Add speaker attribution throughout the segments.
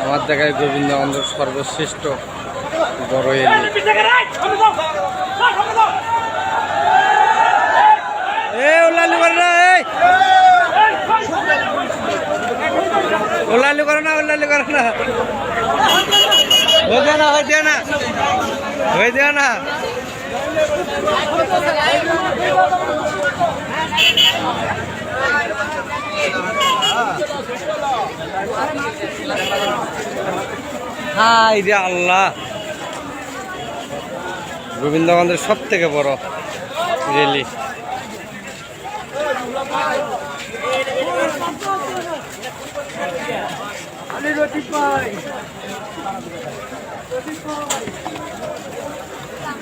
Speaker 1: আমার জায়গায় গোবিন্দ আমাদের সর্বশ্রেষ্ঠ বড় এলি। এ ওলালি করে না এই। ওলালি করে না হয়ে না হয়ে না। হয়ে না। হাই রে আল্লাহ। গোবিন্দগঞ্জের সব থেকে বড় রেলি।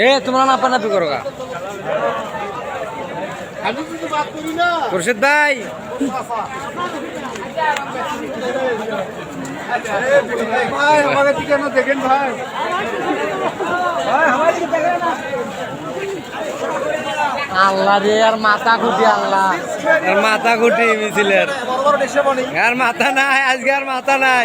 Speaker 1: এ, তোমরা না পানাপি করো গা। খুরশিদ ভাই
Speaker 2: ভাই।
Speaker 1: আল্লাহ রে, আর মাথা খুঁটি আল্লাহ। আর মাথা খুঁটি মিছিলের। আর মাথা নাই, আজকে আর মাথা নাই।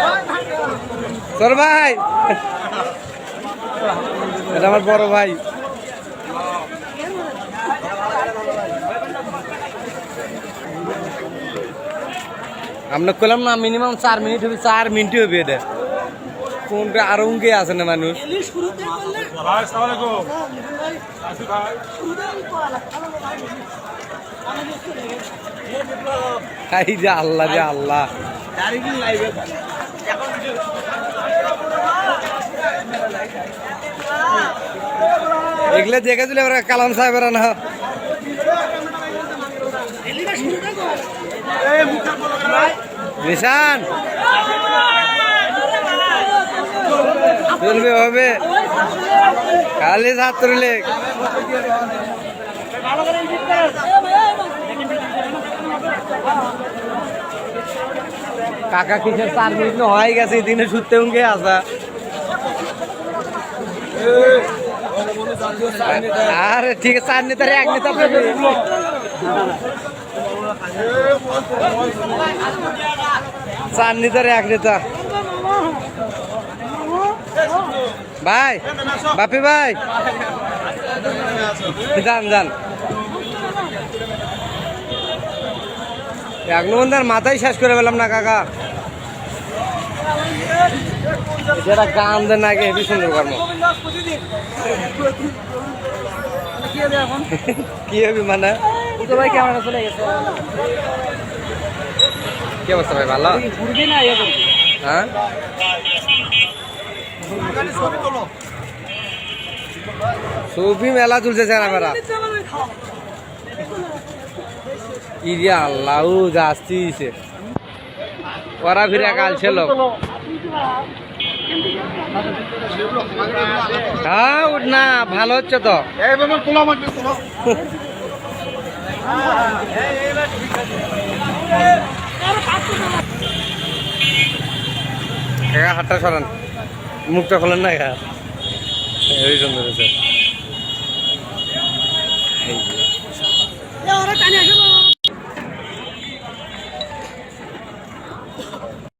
Speaker 1: তোর ভাই? এটা আমার বড় ভাই। আমরা কইলাম না মিনিমাম চার মিনিট হবে, চার মিনিট হবে এটা। কোনটা আরও উঙ্গে আছে না মানুষ?
Speaker 2: আসি
Speaker 1: যে আল্লাহ রে আল্লাহ এগুলো দেখে দিলে কালাম সাহেবের না। নিশান, চলবে হবে। খালি ছাত্র লেখ কাকা কিসের চার মিনিট হয়ে গেছে, দিনে শুতে উঙ্গে আসা। আরে ঠিক আছে, চার নেতার এক নেতা চার নেতার এক নেতা। ভাই, বাপি ভাই। যান যান। এক নম্বর মাথায় শেষ করে পেলাম না, কাকা। এটা গান দেন আগে হেবি সুন্দর কর্ম। কি হবে মানে
Speaker 2: ভাই ক্যামেরা চলে গেছে।
Speaker 1: কি অবস্থা ভাই ভালো?
Speaker 2: ঘুরবি না
Speaker 1: হ্যাঁ? ছবি মেলা চলছে চেনাবেড়া ইরিয়া আল্লাহ যাচ্ছিছে ওরা ফিরে কাল ছিল হ্যাঁ উঠ না ভালো হচ্ছে তো। হাতটা সরান। মুখটা খোলেন না এই সুন্দর